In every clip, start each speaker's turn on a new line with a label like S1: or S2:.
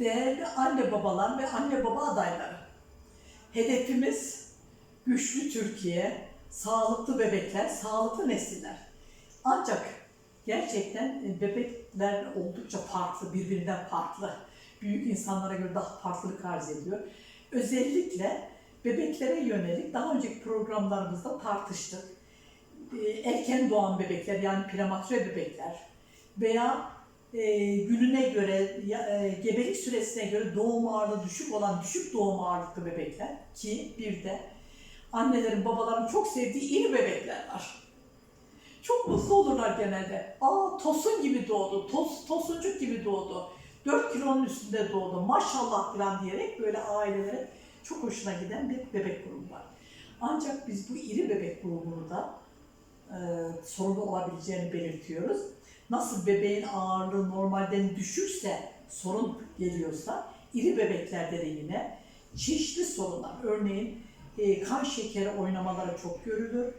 S1: değerli anne babalar ve anne baba adayları. Hedefimiz güçlü Türkiye, sağlıklı bebekler, sağlıklı nesiller. Ancak gerçekten bebekler oldukça farklı, birbirinden farklı. Büyük insanlara göre daha farklılık arz ediyor. Özellikle bebeklere yönelik daha önceki programlarımızda tartıştık. E, Erken doğan bebekler yani prematüre bebekler veya e, gününe göre, e, gebelik süresine göre doğum ağırlığı düşük olan düşük doğum ağırlıklı bebekler ki bir de annelerin, babaların çok sevdiği iri bebekler var. Çok mutlu olurlar genelde. Aa tosun gibi doğdu, tos, tosuncuk gibi doğdu. 4 kilonun üstünde doğdu, maşallah falan diyerek böyle ailelere çok hoşuna giden bir bebek grubu var. Ancak biz bu iri bebek grubunu da e, sorunu olabileceğini belirtiyoruz. Nasıl bebeğin ağırlığı normalden düşükse sorun geliyorsa iri bebeklerde de yine çeşitli sorunlar. Örneğin e, kan şekeri oynamaları çok görülür.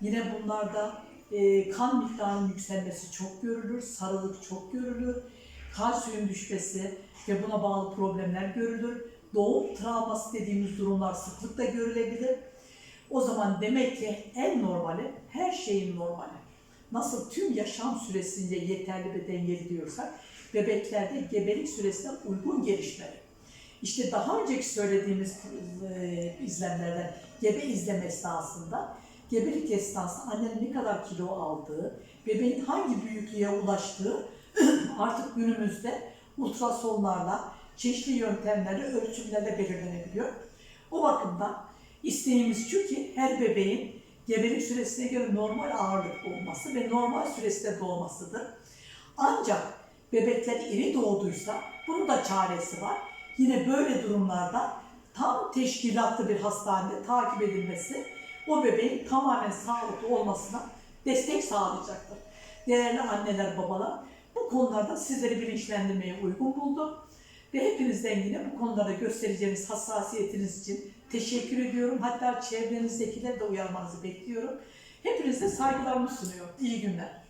S1: Yine bunlarda e, kan miktarının yükselmesi çok görülür, sarılık çok görülür, kalsiyum düşmesi ve buna bağlı problemler görülür. Doğum travması dediğimiz durumlar sıklıkla görülebilir. O zaman demek ki en normali her şeyin normali. Nasıl tüm yaşam süresince yeterli beden yeri diyorsak, bebeklerde gebelik süresine uygun gelişmeli. İşte daha önceki söylediğimiz e, izlemlerden gebe izleme esnasında gebelik esnasında annenin ne kadar kilo aldığı, bebeğin hangi büyüklüğe ulaştığı artık günümüzde ultrasonlarla, çeşitli yöntemlerle, ölçümlerle belirlenebiliyor. O bakımdan isteğimiz şu ki her bebeğin gebelik süresine göre normal ağırlık olması ve normal süresinde doğmasıdır. Ancak bebekler iri doğduysa bunun da çaresi var. Yine böyle durumlarda tam teşkilatlı bir hastanede takip edilmesi o bebeğin tamamen sağlıklı olmasına destek sağlayacaktır. Değerli anneler, babalar bu konularda sizleri bilinçlendirmeye uygun buldum. Ve hepinizden yine bu konularda göstereceğiniz hassasiyetiniz için teşekkür ediyorum. Hatta çevrenizdekileri de uyarmanızı bekliyorum. Hepinize saygılarımı sunuyorum. İyi günler.